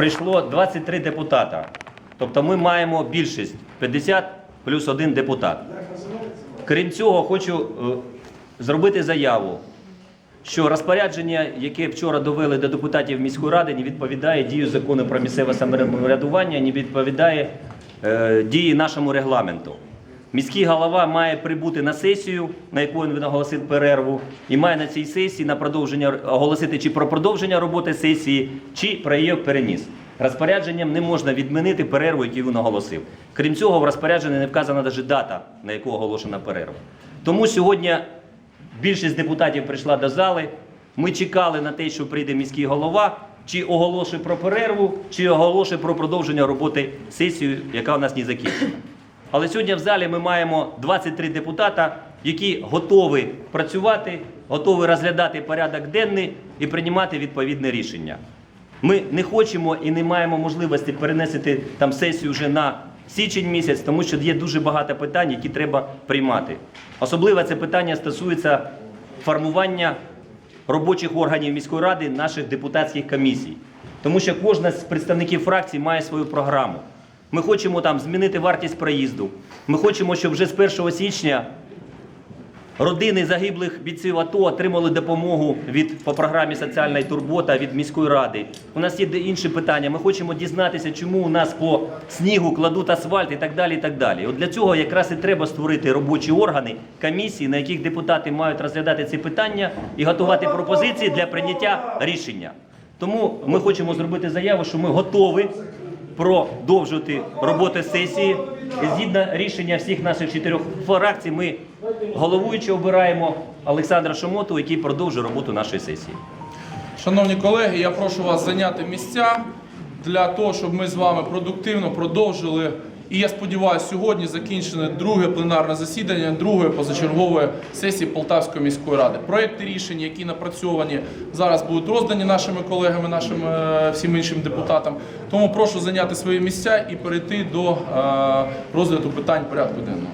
прийшло 23 депутата. Тобто ми маємо більшість 50 плюс один депутат. Крім цього, хочу е, зробити заяву, що розпорядження, яке вчора довели до депутатів міської ради, не відповідає дію закону про місцеве самоврядування, не відповідає е, дії нашому регламенту. Міський голова має прибути на сесію, на яку він оголосив перерву, і має на цій сесії на продовження оголосити чи про продовження роботи сесії, чи про її переніс. Розпорядженням не можна відмінити перерву, яку він оголосив. Крім цього, в розпорядженні не вказана навіть дата, на яку оголошена перерва. Тому сьогодні більшість депутатів прийшла до зали. Ми чекали на те, що прийде міський голова, чи оголошує про перерву, чи оголошує про продовження роботи сесії, яка у нас не закінчена. Але сьогодні в залі ми маємо 23 депутата, які готові працювати, готові розглядати порядок денний і приймати відповідне рішення. Ми не хочемо і не маємо можливості перенести там сесію вже на січень місяць, тому що є дуже багато питань, які треба приймати. Особливо це питання стосується формування робочих органів міської ради, наших депутатських комісій. Тому що кожна з представників фракцій має свою програму. Ми хочемо там змінити вартість проїзду. Ми хочемо, щоб вже з 1 січня Родини загиблих бійців АТО отримали допомогу від по програмі Соціальна турбота від міської ради. У нас є інші питання. Ми хочемо дізнатися, чому у нас по снігу кладуть асфальт і так далі. І так далі. От для цього якраз і треба створити робочі органи, комісії, на яких депутати мають розглядати ці питання і готувати пропозиції для прийняття рішення. Тому ми хочемо зробити заяву, що ми готові продовжувати роботу сесії. Згідно рішення всіх наших чотирьох фракцій, ми головуючи обираємо Олександра Шомоту, який продовжує роботу нашої сесії. Шановні колеги, я прошу вас зайняти місця для того, щоб ми з вами продуктивно продовжили. І я сподіваюся, сьогодні закінчене друге пленарне засідання другої позачергової сесії Полтавської міської ради. Проекти рішень, які напрацьовані зараз, будуть роздані нашими колегами, нашим е, всім іншим депутатам. Тому прошу зайняти свої місця і перейти до е, розгляду питань порядку денного.